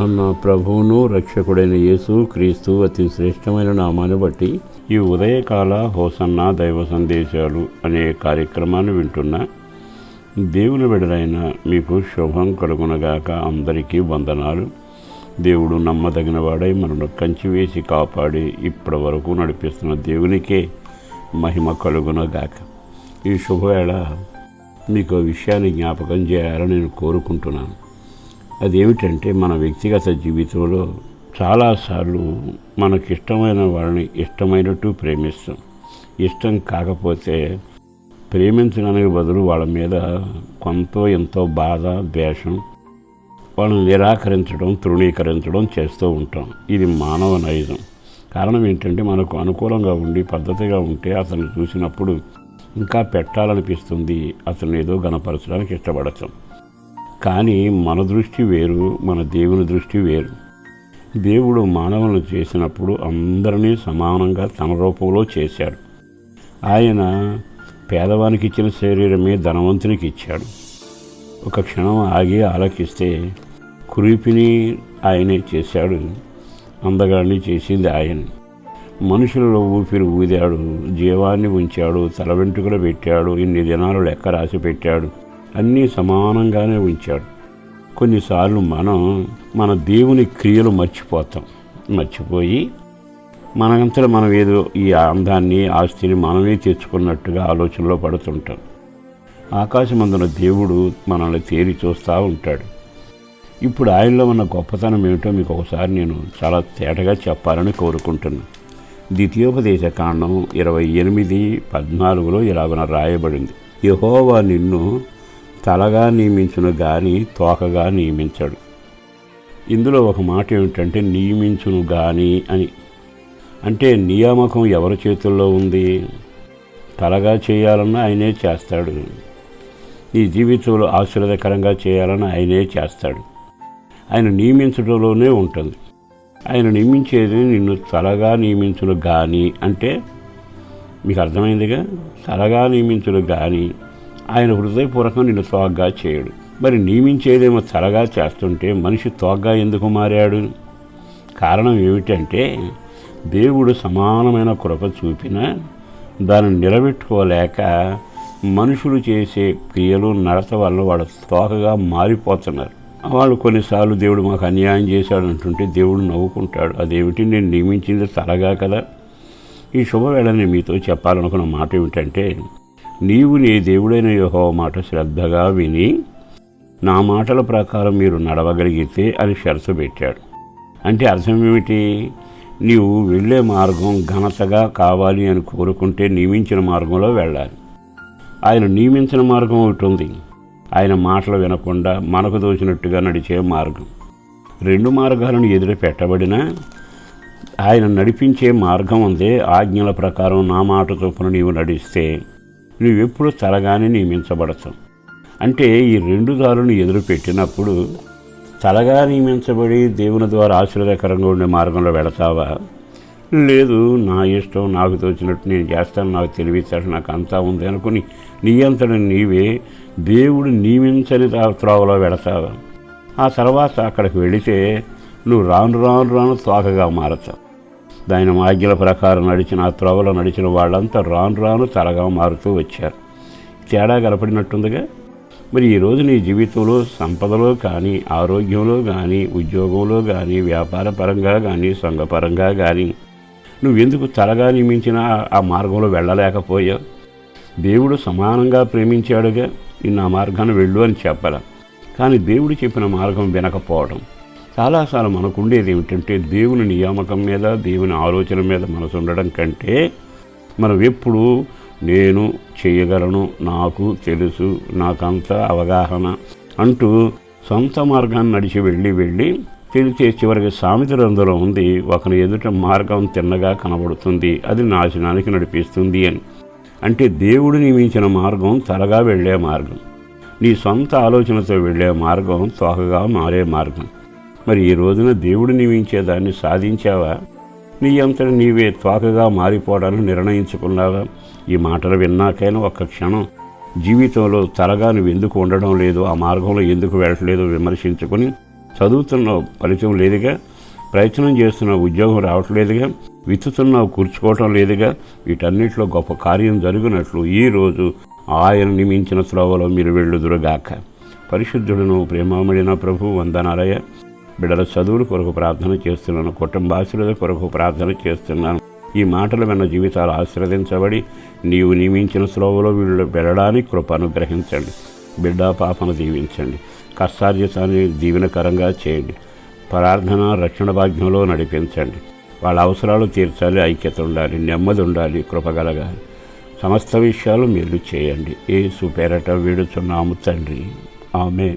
మన ప్రభువును రక్షకుడైన యేసు క్రీస్తు అతి శ్రేష్టమైన నామాన్ని బట్టి ఈ ఉదయకాల హోసన్న దైవ సందేశాలు అనే కార్యక్రమాన్ని వింటున్న దేవుని విడలైన మీకు శుభం కలుగునగాక అందరికీ వందనాలు. దేవుడు నమ్మదగిన వాడై మనను కంచి వేసి కాపాడి ఇప్పటి వరకు నడిపిస్తున్న దేవునికే మహిమ కలుగునగాక. ఈ శుభవేళ మీకు విషయాన్ని జ్ఞాపకం చేయాలని నేను కోరుకుంటున్నాను. అదేమిటంటే మన వ్యక్తిగత జీవితంలో చాలాసార్లు మనకిష్టమైన వాళ్ళని ఇష్టమైనట్టు ప్రేమిస్తాం. ఇష్టం కాకపోతే ప్రేమించడానికి బదులు వాళ్ళ మీద కొంత ఎంతో బాధ ద్వేషం వాళ్ళని నిరాకరించడం తృణీకరించడం చేస్తూ ఉంటాం. ఇది మానవ నైజం కారణం ఏంటంటే మనకు అనుకూలంగా ఉండి పద్ధతిగా ఉంటే అతను చూసినప్పుడు ఇంకా పెట్టాలనిపిస్తుంది. అతను ఏదో గణపరచడానికి ఇష్టపడతాం. కానీ మన దృష్టి వేరు మన దేవుని దృష్టి వేరు. దేవుడు మానవులను చేసినప్పుడు అందరినీ సమానంగా తన రూపంలో చేశాడు. ఆయన పేదవానికి ఇచ్చిన శరీరమే ధనవంతునికి ఇచ్చాడు. ఒక క్షణం ఆగి ఆలకిస్తే కురిపిని ఆయనే చేశాడు. అందగాడిని చేసింది ఆయన. మనుషులలో ఊపిరి ఊదాడు జీవాన్ని ఉంచాడు తల వెంట్రుకలు పెట్టాడు ఇన్ని దినాలు లెక్క రాసి పెట్టాడు. అన్నీ సమానంగానే ఉంచాడు. కొన్నిసార్లు మనం మన దేవుని క్రియలు మర్చిపోతాం. మర్చిపోయి మనంతలో మనం ఏదో ఈ అందాన్ని ఆస్తిని మనమే తెచ్చుకున్నట్టుగా ఆలోచనలో పడుతుంటాం. ఆకాశమందున దేవుడు మనల్ని తేరి చూస్తూ ఉంటాడు. ఇప్పుడు ఆయనలో ఉన్న గొప్పతనం ఏమిటో మీకు ఒకసారి నేను చాలా తేటగా చెప్పాలని కోరుకుంటున్నాను. ద్వితీయోపదేశ కాండం ఇరవై ఎనిమిది పద్నాలుగులో ఇలాగున రాయబడింది. యహోవా నిన్ను తలగా నియమించును గాని తోకగా నియమించాడు. ఇందులో ఒక మాట ఏమిటంటే నియమించును గాని అని. అంటే నియామకం ఎవరి చేతుల్లో ఉంది? తలగా చేయాలన్నా ఆయనే చేస్తాడు. నీ జీవితంలో ఆశీర్వదకరంగా చేయాలని ఆయనే చేస్తాడు. ఆయన నియమించడంలోనే ఉంటుంది. ఆయన నియమించేది నిన్ను తలగా నియమించును గాని అంటే మీకు అర్థమైందిగా? తలగా నియమించును కానీ ఆయన హృదయపూర్వకం నిన్ను తోగ్గా చేయడు. మరి నియమించేదేమో తలగా చేస్తుంటే మనిషి తోగ్గా ఎందుకు మారాడు? కారణం ఏమిటంటే దేవుడు సమానమైన కృప చూపినా దాన్ని నిలబెట్టుకోలేక మనుషులు చేసే క్రియలు నడత వల్ల వాడు తోకగా మారిపోతున్నారు. వాళ్ళు కొన్నిసార్లు దేవుడు మాకు అన్యాయం చేశాడు అంటుంటే దేవుడు నవ్వుకుంటాడు. అదేమిటి? నేను నియమించింది తలగా కదా? ఈ శుభవేళని మీతో చెప్పాలనుకున్న మాట ఏమిటంటే నీవు నీ దేవుడైన యహో మాట శ్రద్ధగా విని నా మాటల ప్రకారం మీరు నడవగలిగితే అని షరతు పెట్టాడు. అంటే అర్థం ఏమిటి? నీవు వెళ్ళే మార్గం ఘనతగా కావాలి అని కోరుకుంటే నియమించిన మార్గంలో వెళ్ళాలి. ఆయన నియమించిన మార్గం ఒకటి ఉంది. ఆయన మాటలు వినకుండా మనకు దోచినట్టుగా నడిచే మార్గం. రెండు మార్గాలను ఎదురు పెట్టబడినా ఆయన నడిపించే మార్గం ఉంది ఆజ్ఞల ప్రకారం నా మాట చొప్పున నీవు నడిస్తే నువ్వెప్పుడు తలగానే నియమించబడతావు. అంటే ఈ రెండు దారులను ఎదురుపెట్టినప్పుడు తలగా నియమించబడి దేవుని ద్వారా ఆశీర్వదకరంగా ఉండే మార్గంలో వెళతావా? లేదు నా ఇష్టం నాకు తోచినట్టు నేను చేస్తాను నాకు తెలివిస్తాడు నాకు అంతా ఉంది అనుకుని నీ నీవే దేవుడు నియమించని త్రోవలో వెళతావా? ఆ తర్వాత అక్కడికి వెళితే నువ్వు రాను రాను రాను త్వాకగా మారతావు. దాని ఆజ్ఞల ప్రకారం నడిచిన ఆ త్రోవలో నడిచిన వాళ్ళంతా రాను రాను తలగా మారుతూ వచ్చారు. తేడా గలపడినట్టుందిగా మరి ఈరోజు నీ జీవితంలో సంపదలో కానీ ఆరోగ్యంలో కానీ ఉద్యోగంలో కానీ వ్యాపార పరంగా కానీ సంఘపరంగా కానీ నువ్వెందుకు తలగా నియమించిన ఆ- మార్గంలో వెళ్ళలేకపోయావు? దేవుడు సమానంగా ప్రేమించాడుగా నిన్న ఆ మార్గాన్ని వెళ్ళు అని చెప్పాల. కానీ దేవుడు చెప్పిన మార్గం వినకపోవడం. చాలాసార్లు మనకు ఉండేది ఏమిటంటే దేవుని నియామకం మీద దేవుని ఆలోచన మీద మనసు ఉండడం కంటే మనం ఎప్పుడు నేను చేయగలను నాకు తెలుసు నాకంత అవగాహన అంటూ సొంత మార్గాన్ని నడిచి వెళ్ళి వెళ్ళి తెలిసే చివరికి సామెతలు ఉంది ఒకని ఎదుట మార్గం తిన్నగా కనబడుతుంది అది నాశనానికి నడిపిస్తుంది అని. అంటే దేవుడు నియమించిన మార్గం తలగా వెళ్ళే మార్గం. నీ సొంత ఆలోచనతో వెళ్ళే మార్గం తోకగా మారే మార్గం. మరి ఈ రోజున దేవుడు నియమించేదాన్ని సాధించావా? నీ అంతట నీవే త్వాకగా మారిపోవడానికి నిర్ణయించుకున్నావా? ఈ మాటలు విన్నాకైనా ఒక్క క్షణం జీవితంలో తలగా నువ్వు ఎందుకు ఉండడం లేదు ఆ మార్గంలో ఎందుకు వెళ్ళట్లేదు విమర్శించుకొని చదువుతున్నావు ఫలితం లేదుగా ప్రయత్నం చేస్తున్న ఉద్యోగం రావట్లేదుగా విత్తుతున్నావు కూర్చుకోవటం లేదుగా వీటన్నిటిలో గొప్ప కార్యం జరుగునట్లు ఈరోజు ఆయన నియమించిన త్రోవలో మీరు వెళ్ళుదురుగాక. పరిశుద్ధుడును ప్రేమామడిన ప్రభు వందనాలయ బిడ్డల చదువుల కొరకు ప్రార్థన చేస్తున్నాను కుటుంబాశ్రుల కొరకు ప్రార్థన చేస్తున్నాను. ఈ మాటలు విన్న జీవితాలు ఆశీర్వదించబడి నీవు నియమించిన త్రోవలో వీళ్ళు వెళ్ళడానికి కృప అనుగ్రహించండి. బిడ్డ పాపను దీవించండి. కష్టార్జితాన్ని దీవెనకరంగా చేయండి. ప్రార్థన రక్షణ భాగ్యంలో నడిపించండి. వాళ్ళ అవసరాలు తీర్చాలి ఐక్యత ఉండాలి నెమ్మది ఉండాలి కృపగలగాలి సమస్త విషయాలు మీరు చేయండి. ఏ సుపేరట వీడుచున్నాము తండ్రి. ఆమె